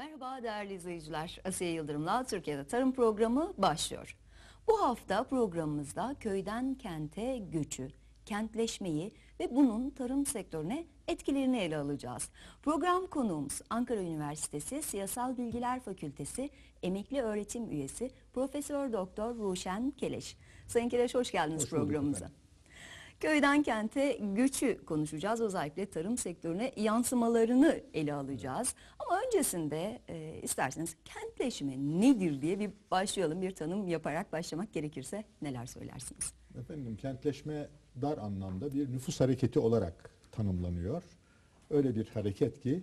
Merhaba değerli izleyiciler. Asiye Yıldırım'la Türkiye'de Tarım Programı başlıyor. Bu hafta programımızda köyden kente göçü, kentleşmeyi ve bunun tarım sektörüne etkilerini ele alacağız. Program konuğumuz Ankara Üniversitesi Siyasal Bilgiler Fakültesi emekli öğretim üyesi Profesör Doktor Ruşen Keleş. Sayın Keleş hoş geldiniz Hoş programımıza. efendim. Köyden kente göçü konuşacağız. Özellikle tarım sektörüne yansımalarını ele alacağız. Ama öncesinde e, isterseniz kentleşme nedir diye bir başlayalım. Bir tanım yaparak başlamak gerekirse neler söylersiniz? Efendim kentleşme dar anlamda bir nüfus hareketi olarak tanımlanıyor. Öyle bir hareket ki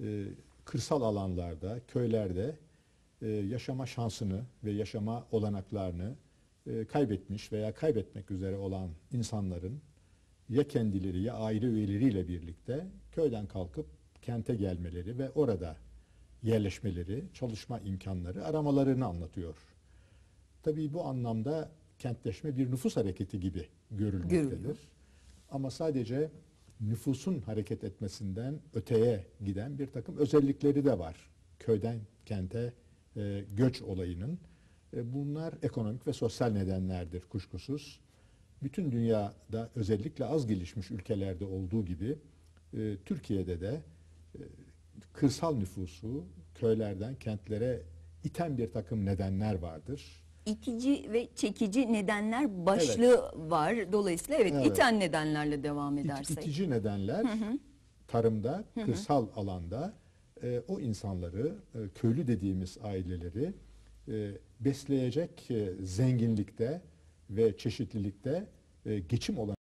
e, kırsal alanlarda, köylerde e, yaşama şansını ve yaşama olanaklarını e, kaybetmiş veya kaybetmek üzere olan insanların ya kendileri ya aile üyeleriyle birlikte köyden kalkıp kente gelmeleri ve orada yerleşmeleri, çalışma imkanları aramalarını anlatıyor. Tabii bu anlamda kentleşme bir nüfus hareketi gibi görülmektedir. Görülüyor. Ama sadece nüfusun hareket etmesinden öteye giden bir takım özellikleri de var. Köyden kente e, göç olayının. E, bunlar ekonomik ve sosyal nedenlerdir kuşkusuz. Bütün dünyada özellikle az gelişmiş ülkelerde olduğu gibi e, Türkiye'de de e, kırsal nüfusu köylerden kentlere iten bir takım nedenler vardır. İtici ve çekici nedenler başlığı var. Dolayısıyla evet, Evet. iten nedenlerle devam İt- edersek. itici nedenler tarımda, kırsal alanda e, o insanları, e, köylü dediğimiz aileleri e, besleyecek e, zenginlikte ve çeşitlilikte e, geçim olan